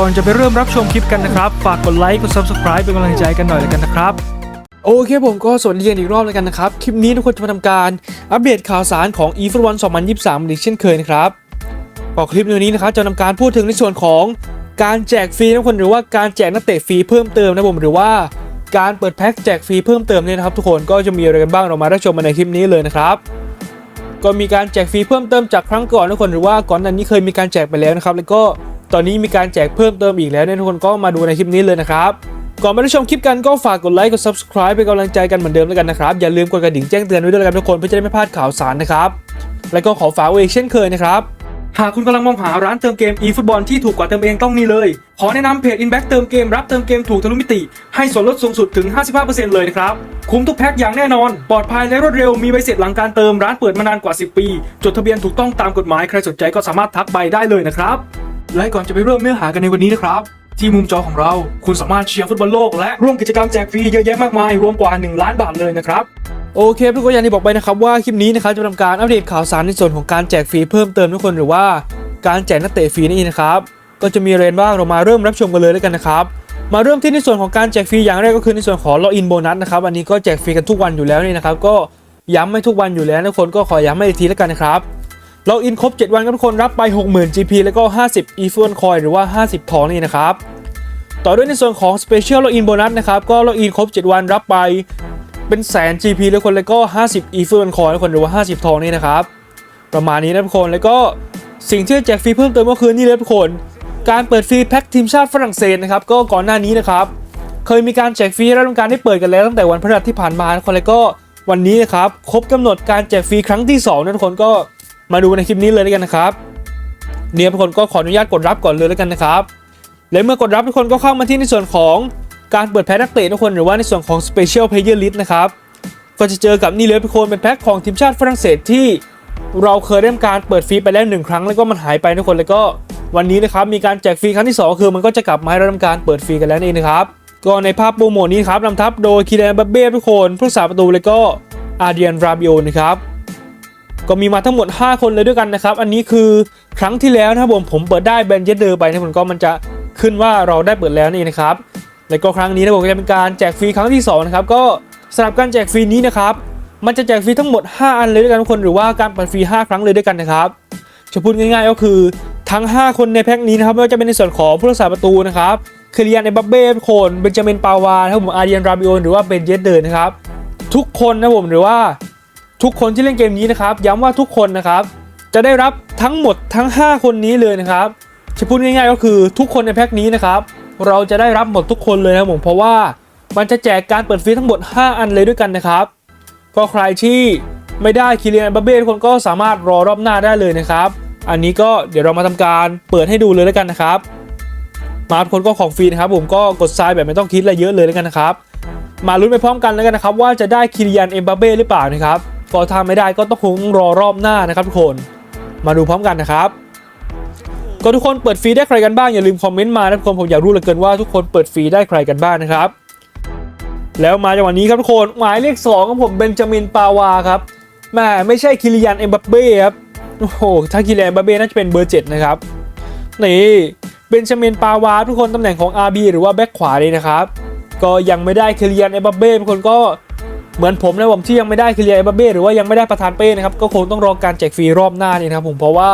ก่อนจะไปเริ่มรับชมคลิปกันนะครับ ฝากกดไลค์กด subscribe เป็นกำลังใจกันหน่อยแล้วกันนะครับ โอเคผมก็สวัสดีกันอีกรอบแล้วกันนะครับ คลิปนี้ทุกคนจะมาทำการอัปเดตข่าวสารของ e f 1 2023อีกเช่นเคยนะครับก็คลิปในวันนี้นะครับจะนำการพูดถึงในส่วนของการแจกฟรีนะทุกคนหรือว่าการแจกนักเตะฟรีเพิ่มเติมนะผมหรือว่าการเปิดแพ็กแจกฟรีเพิ่มเติมเนี่ยนะครับ ทุกคนก็จะมีอะไรกันบ้างเรามารับชมมาในคลิปนี้เลยนะครับก็มีการแจกฟรีเพิ่มเติมจากครั้งก่อนนะทุกคนหรือว่าก่อนหน้านี้เคยมีการแจกไปแล้วนะครับ แล้วก็ ตอนนี้มีการแจกเพิ่มเติมอีกแล้วเนี่ยทุกคนก็มาดูในคลิปนี้เลยนะครับก่อนมารับชมคลิปกันก็ฝากกดไลค์กด subscribe เป็นกำลังใจกันเหมือนเดิมแล้วกันนะครับ อย่าลืมกดกระดิ่งแจ้งเตือนไว้ด้วยกันทุกคนเพื่อจะได้ไม่พลาดข่าวสารนะครับ แล้วก็ขอฝากไว้อีกเช่นเคยนะครับ หากคุณกำลังมองหาร้านเติมเกม eFootball ที่ถูกกว่าเติมเองต้องนี่เลย ขอแนะนำเพจ Inback เติมเกมรับเติมเกมถูกทะลุมิติ ให้ส่วนลดสูงสุดถึง 55%เลยนะครับ คุ้มทุกแพ็คอย่างแน่นอน ปลอดภัยและรวดเร็วมีใบเสร็จหลังการเติมร้านเปิดมานานกว่า 10 ปี จดทะเบียนถูกต้องตามกฎหมายใครสนใจก็สามารถทักไปได้เลยนะครับ และก่อนจะไปเริ่มเนื้อหากันในวันนี้นะครับ ที่มุมจอของเราคุณสามารถเชียร์ฟุตบอลโลกและร่วมกิจกรรมแจกฟรีเยอะแยะมากมาย รวมกว่า 1 ล้านบาทเลยนะครับโอเคทุกคนอย่างที่บอกไปนะครับว่าคลิปนี้นะครับจะทำการอัปเดตข่าวสารในส่วนของการแจกฟรีเพิ่มเติมทุกคนหรือว่าการแจกนักเตะฟรีนี่นะครับก็จะมีอะไรบ้างเรามาเริ่มรับชมกันเลยแล้วกันนะครับมาเริ่มที่ในส่วนของการแจกฟรีอย่างแรกก็คือในส่วนของล็อกอินโบนัสนะครับอันนี้ก็แจกฟรีกันทุกวันอยู่แล้วนี่นะครับก็ย้ำไม่ทุกวันอยู่แล้วทุกคนก็ขอย้ำให้อีกทีแล้วกันนะครับ ล็อกอินครบ 7 วันก็ทุกคนรับไป 60,000 GP แล้วก็ 50 e f u n Coin หรือว่า 50 ทองนี่นะครับ ต่อด้วยในส่วนของ Special Login Bonus นะครับ ก็ล็อกอินครบ 7 วันรับไปเป็นแสน GP แล้วคนแล้วก็ 50 e f u n Coin แล้วคนหรือว่า 50 ทองนี่นะครับ ประมาณนี้นะทุกคนแล้วก็สิ่งที่แจกฟรีเพิ่มเติมก็คือนี่เลยทุกคน การเปิดฟรีแพ็กทีมชาติฝรั่งเศสนะครับก็ก่อนหน้านี้นะครับเคยมีการแจกฟรีและต้องการได้เปิดกันแล้วตั้งแต่วันพฤหัสที่ผ่านมาทุกคนแล้วก็วันนี้นะครับครบกำหนดการแจกฟรีครั้งที่2นะทุกคนก็ มาดูในคลิปนี้เลยแล้วกันนะครับเนี่ยทุกคนก็ขออนุญาตกดรับก่อนเลยแล้วกันนะครับและเมื่อกดรับทุกคนก็เข้ามาที่ในส่วนของการเปิดแพ็คนักเตะทุกคนหรือว่าในส่วนของ Special Player List นะครับก็จะเจอกับนี่เลยทุกคนเป็นแพ็คของทีมชาติฝรั่งเศสที่เราเคยได้ทำการเปิดฟรีไปแล้วหนึ่งครั้งแล้วก็มันหายไปทุกคนแล้วก็วันนี้นะครับมีการแจกฟรีครั้งที่ 2 คือมันก็จะกลับมาให้เราทำการเปิดฟรีกันแล้วนี่นะครับก็ในภาพโปรโมทนี้ครับนำทัพโดยคีแดนบับเบ้ทุกคนผู้รักษาประตูแล้วก็อาเดียนราบิโอนะครับ ก็มีมาทั้งหมด 5 คนเลยด้วยกันนะครับ อันนี้คือครั้งที่แล้วนะครับผมผมเปิดได้แบนเยเดอร์ไปนะผมก็มันจะขึ้นว่าเราได้เปิดแล้วนี่นะครับแล้วก็ครั้งนี้นะผมจะเป็นการแจกฟรีครั้งที่2นะครับก็สำหรับการแจกฟรีนี้นะครับมันจะแจกฟรีทั้งหมด 5 อันเลยด้วยกันทุกคนหรือว่าการเปิดฟรี 5 ครั้งเลยด้วยกันนะครับจะพูดง่ายๆก็คือทั้ง 5 คนในแพ็คนี้นะครับไม่ว่าจะเป็นในส่วนของผู้รักษาประตูนะครับเคลียนในบับเบ้ทุกคนเบนจามินปาวานะครับผมอาร์เดียนราบิโอนหรือว่าเบนเยเดอร์นะครับทุกคนนะผมหรือว่า ทุกคนที่เล่นเกมนี้นะครับ ย้ำว่าทุกคนนะครับ จะได้รับทั้งหมดทั้ง 5 คนนี้เลยนะครับจะพูดง่ายๆก็คือทุกคนในแพ็คนี้นะครับ เราจะได้รับหมดทุกคนเลยนะผมเพราะว่ามันจะแจกการเปิดฟรีทั้งหมด 5 อันเลยด้วยกันนะครับ ก็ใครที่ไม่ได้คิเลียนบับเบ้ทุกคนก็สามารถรอรอบหน้าได้เลยนะครับ อันนี้ก็เดี๋ยวเรามาทำการเปิดให้ดูเลยแล้วกันนะครับ มาทุกคนก็ของฟรีนะครับ ผมก็กดทรายแบบไม่ต้องคิดอะไรเยอะเลยแล้วกันนะครับ มาลุ้นไปพร้อมกันแล้วกันนะครับ ว่าจะได้คิริยันเอ็มบัปเบ้หรือเปล่านะครับ ก็ถ้าไม่ได้ก็ต้องคงรอรอบหน้านะครับทุกคน มาดูพร้อมกันนะครับ ก็ทุกคนเปิดฟรีได้ใครกันบ้างอย่าลืมคอมเมนต์มานะทุกคนผมอยากรู้เหลือเกินว่าทุกคนเปิดฟรีได้ใครกันบ้างนะครับ แล้วมาจังหวะนี้ครับทุกคนหมายเลข2ของผมเบนจามินปาวาครับแหม่ไม่ใช่คิริยันเอ็มบัปเบ้ครับโอ้โหถ้าคิริยันเอ็มบัปเบ้น่าจะเป็นเบอร์7นะครับนี่เบนจามินปาวาทุกคนตำแหน่งของ RB หรือว่าแบ็คขวาเลยนะครับก็ยังไม่ได้คิริยันเอ็มบัปเบ้ทุกคนก็ เหมือนผมนะผมที่ยังไม่ได้คิริยันเอ็มบัปเบ้หรือว่ายังไม่ได้ประธานเป้นะครับก็คงต้องรอการแจกฟรีรอบหน้านี่นะครับผมเพราะว่า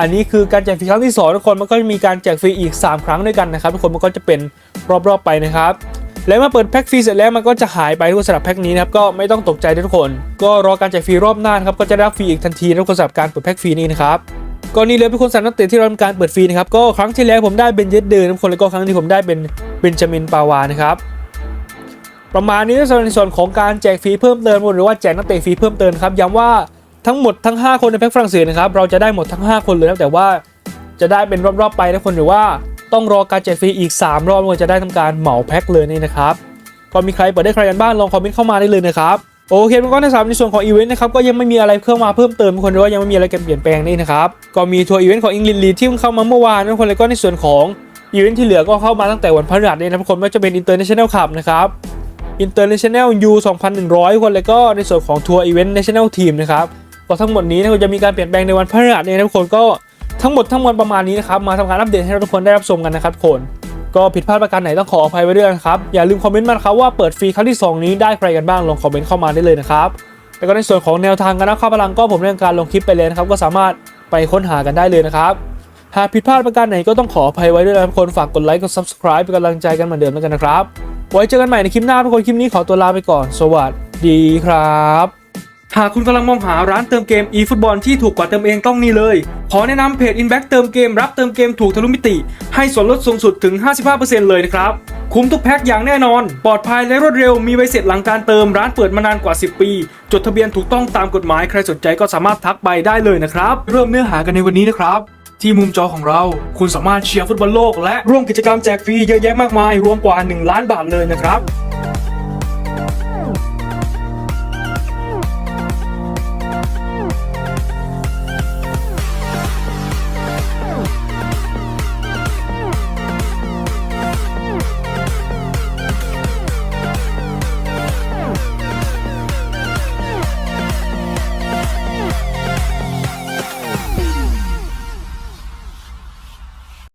อันนี้คือการแจกฟรีครั้งที่สองทุกคนมันก็จะมีการแจกฟรีอีก 3 ครั้งด้วยกันนะครับทุกคนมันก็จะเป็นรอบๆไปนะครับแล้วเมื่อเปิดแพ็คฟรีเสร็จแล้วมันก็จะหายไปทุกคนสำหรับแพ็คนี้นะครับก็ไม่ต้องตกใจทุกคน ก็รอการแจกฟรีรอบหน้านครับก็จะได้รับฟรีอีกทันทีทุกคนสำหรับการเปิดแพ็คฟรีนี้นะครับก็นี่เลยทุกคนสำหรับนักเตะที่เราทำการเปิดฟรีนะครับก็ครั้งที่แล้วผมได้เป็นเยดเดอร์ทุกคนแล้วก็ครั้งที่ผมได้เป็นเบนจามินปาวานะครับ ประมาณนี้สำหรับในส่วนของการแจกฟรีเพิ่มเติมหรือว่าแจกนักเตะฟรีเพิ่มเติมครับย้ำว่าทั้งหมดทั้ง 5 คนในแพ็คฝรั่งเศสนะครับเราจะได้หมดทั้ง 5 คนเลยนะแต่ว่าจะได้เป็นรอบๆไปนะคนหรือว่าต้องรอการแจกฟรีอีก 3 รอบมันจะได้ทำการเหมาแพ็คเลยนี่นะครับก็มีใครเปิดได้ใครกันบ้างลองคอมเมนต์เข้ามาได้เลยนะครับโอเคทุกคนในสามในส่วนของอีเวนต์นะครับก็ยังไม่มีอะไรเข้ามาเพิ่มเติมคนหรือว่ายังไม่มีอะไรเปลี่ยนแปลงนี่นะครับก็มีทัวร์อีเวนต์ของอิงลินลีที่เข้ามาเมื่อวานนะคนแล้วก็ในส่วนของอีเวนต์ที่เหลือก็เข้ามาตั้งแต่วันพฤหัสนี่นะคนไม่ว่าจะเป็น International Cup นะครับ International U 2,100 คน แล้วก็ในส่วนของทัวร์อีเวนต์ National Team นะครับก็ทั้งหมดนี้นะคนจะมีการเปลี่ยนแปลงในวันพฤหัสเนี่ยนะทุกคนก็ทั้งหมดทั้งมวลประมาณนี้นะครับ มาทำการอัปเดตให้เราทุกคนได้รับชมกันนะครับทุกคนก็ผิดพลาดประการไหนต้องขออภัยไว้ด้วยนะครับ อย่าลืมคอมเมนต์มาครับว่าเปิดฟรีครั้งที่ 2 นี้ได้ใครกันบ้างลองคอมเมนต์เข้ามาได้เลยนะครับแล้วก็ในส่วนของแนวทางการนับค่าพลังก็ผมได้ทำการลงคลิปไปเลยนะครับก็สามารถไปค้นหากันได้เลยนะครับหากผิดพลาดประการไหนก็ต้องขออภัยไว้ด้วยนะครับทุกคนฝากกดไลค์กด subscribe เป็นกำลังใจกันเหมือนเดิมแล้วกันนะครับ ไว้เจอกันใหม่ในคลิปหน้าทุกคนคลิปนี้ขอตัวลาไปก่อน สวัสดีครับ หากคุณกำลังมองหาร้านเติมเกม eFootball ที่ถูกกว่าเติมเองต้องนี่เลย ขอแนะนำเพจ Inback เติมเกมรับเติมเกมถูกทะลุมิติ ให้ส่วนลดสูงสุดถึง 55%เลยนะครับ คุ้มทุกแพ็คอย่างแน่นอน ปลอดภัยและรวดเร็วมีใบเสร็จหลังการเติมร้านเปิดมานานกว่า 10 ปี จดทะเบียนถูกต้องตามกฎหมายใครสนใจก็สามารถทักไปได้เลยนะครับ เริ่มเนื้อหากันในวันนี้นะครับ ที่มุมจอของเรา คุณสามารถเชียร์ฟุตบอลโลกและร่วมกิจกรรมแจกฟรีเยอะแยะมากมาย รวมกว่า 1 ล้านบาทเลยนะครับ